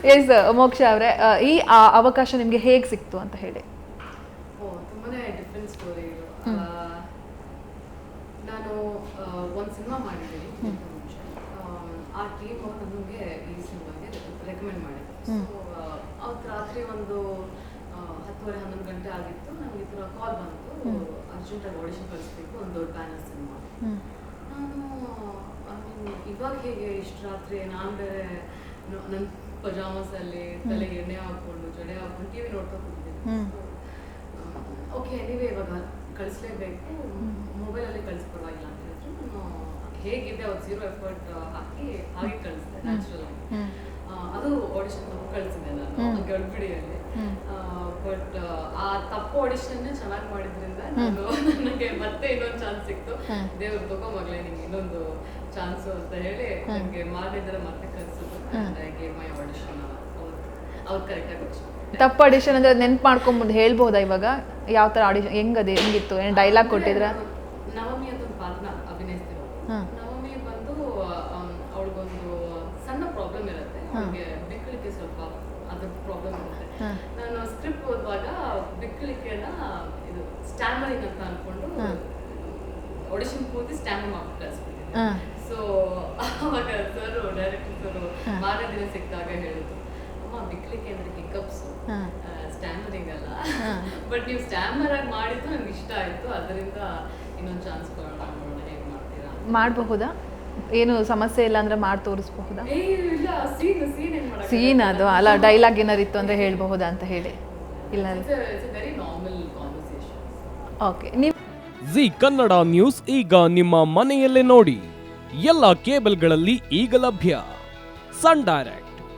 S ಮೋಕ್ಷ ಅವರೇ ಈ ಅವಕಾಶ ನಿಮಗೆ ಹೇಗೆ ಸಿಕ್ತು ಅಂತ ಹೇಳಿ. ಓ ತುಂಬಾನೇ ಡಿಫ್ರೆಂಟ್ ಸ್ಟೋರಿ ನಾನು ಒಂದು ಸಿನಿಮಾ ಮಾಡಿದ್ದೀನಿ ಆ, ಟೀಮ್ ಅವರು ಈ ಸಿನಿಮಾಗೆ ರೆಕಮೆಂಡ್ ಮಾಡಿದ್ರು. ಸೊ ಅವತ್ತು ರಾತ್ರಿ ಒಂದು ಹತ್ತುವರೆ ಹನ್ನೊಂದು ಗಂಟೆ ಆಗಿತ್ತು. ನನಗೆ ಈ ಥರ ಕಾಲ್ ಬಂತು. ಅರ್ಜೆಂಟಾಗಿ ಆಡಿಷನ್ ಕಳಿಸ್ಬೇಕು ಒಂದು ದೊಡ್ಡ ಬ್ಯಾನರ್ ಸಿನಿಮಾ ನಾನು ಇವಾಗ ಹೇಗೆ ಇಷ್ಟು ರಾತ್ರಿ ನಾನು ಬೇರೆ ನನ್ನ ಪಜಾಮಸಲ್ಲಿ ತಲೆಗೆ ಎಣ್ಣೆ ಹಾಕೊಂಡು ಜಡೆ ಹಾಕೊಂಡು ಟಿವಿ ನೋಡ್ತಾ ಕೂತಿದ್ದೀನಿ ಓಕೆ ನೀವೇ ಇವಾಗ ಕಳಿಸ್ಲೇಬೇಕು. ಮೊಬೈಲಲ್ಲಿ ಕಳಿಸಿ ಪರವಾಗಿಲ್ಲ ಅಂತ ಹೇಳಿದ್ರು. ನಾನು ಹೇಗಿದೆ ಅವ್ರು ಜೀರೋ ಎಫರ್ಟ್ ಹಾಕಿ ಹಾಗೆ ಕಳಿಸಿದೆ ನ್ಯಾಚುರಲ್ ಆಗಿ. ಅದು ಆಡಿಷನ್ ಕಳಿಸಿದೆ ನಾನು ಗಡ್ಬಿಡಿಯಲ್ಲಿ. ಬಟ್ ಆ ತಪ್ಪು ಆಡಿಷನ್ ಚೆನ್ನಾಗಿ ಮಾಡಿದ್ರಿಂದ ನಾನು ನನಗೆ ಮತ್ತೆ ಇನ್ನೊಂದು ಚಾನ್ಸ್ ಸಿಕ್ತು. ದೇವ್ರು ತಗೋ ಮಗಳೇ ನಿಂಗೆ ಇನ್ನೊಂದು ಚಾನ್ಸು ಅಂತ ಹೇಳಿ ನನಗೆ ಮಾಡಿದ್ರೆ ಮತ್ತೆ ಕಳಿಸಿದ್ರು ಅವ್ರು ಕರೆಕ್ಟಾಗಿ ತಪ್ಪು ಆಡಿಷನ್ ಅಂದ್ರೆ ನೆನ್ಪು ಮಾಡ್ಕೊಂಬಂದು ಹೇಳ್ಬೋದಾ ಇವಾಗ? ಯಾವ ತರ ಆಡಿಷನ್ ಅದೇ ಹೆಂಗಿತ್ತು ಏನು ಡೈಲಾಗ್ ಕೊಟ್ಟಿದ್ರ? ನವಮಿ ಅಂತ ಒಂದು ಪಾತ್ರನ ಅಭಿನಯಿಸ್ತಿರೋ ಹ್ಮ್. ನವಮಿ ಬಂದು ಅವಳಿಗೊಂದು ಸಣ್ಣ ಪ್ರಾಬ್ಲಮ್ ಇರುತ್ತೆ. ಅವಳಿಗೆ ಬಿಕ್ಕಳಿಕೆ ಸ್ವಲ್ಪ ಅದ್ರ ಪ್ರಾಬ್ಲಮ್ ಇರುತ್ತೆ. ನಾನು ಸ್ಕ್ರಿಪ್ಟ್ ಓದುವಾಗ ಬಿಕ್ಕಳಿಕೆನ ಇದು ಸ್ಟ್ಯಾಮರಿಂಗ್ ಅಂತ ಅನ್ಕೊಂಡು ಆಡಿಷನ್ ಪೂರ್ತಿ ಸ್ಟ್ಯಾಮರ್ ಮಾಡಿ ಕಳಿಸ್ಬಿಟ್ಟಿದ್ದೆ. ಹಾಂ. ಸೊ ಅವಾಗ ಸರ್ ಡೈರೆಕ್ಟರ್ ಸರ್ ಮಾರನೇ ದಿನ ಸಿಕ್ಕಾಗ ಹೇಳಿದ್ರು. ಅಮ್ಮ ಬಿಕ್ಕಳಿಕೆ ಅಂದ್ರೆ ಹಿಕಪ್ಸ್ ಹಾಂ. ಸ್ಟ್ಯಾಮರಿಂಗ್ ಅಲ್ಲ ಬಟ್ ನೀವು ಸ್ಟ್ಯಾಮರ್ ಆಗಿ ಮಾಡಿದ್ದು ನಂಗೆ ಇಷ್ಟ ಆಯ್ತು. ಅದರಿಂದ ಇನ್ನೊಂದು ಚಾನ್ಸ್ ಕೊಡೋಣ ನೋಡೋಣ ಹೇಗೆ ಮಾಡ್ತೀರಾ ಮಾಡಬಹುದಾ? ಏನು ಸಮಸ್ಯೆ ಇಲ್ಲ ಅಂದ್ರೆ ಮಾಡಿ ತೋರಿಸಬಹುದಾ? ಏ ಇಲ್ಲ ಸೀನ್ ಸೀನ್ ಏನ್ ಮಾಡಕ್ಕೆ ಸೀನ್ ಅದು ಅಲ್ಲ ಡೈಲಾಗ್ ಏನಾರು ಇತ್ತು ಅಂದ್ರೆ ಹೇಳಬಹುದಾ ಅಂತ ಹೇಳಿ. ಇಲ್ಲ ಓಕೆ ನೀವು ಜಿ ಕನ್ನಡ ನ್ಯೂಸ್ ಈಗ ನಿಮ್ಮ ಮನೆಯಲ್ಲೇ ನೋಡಿ. ಎಲ್ಲ ಕೇಬಲ್ಗಳಲ್ಲಿ ಈಗ ಲಭ್ಯ. ಸನ್ ಡೈರೆಕ್ಟ್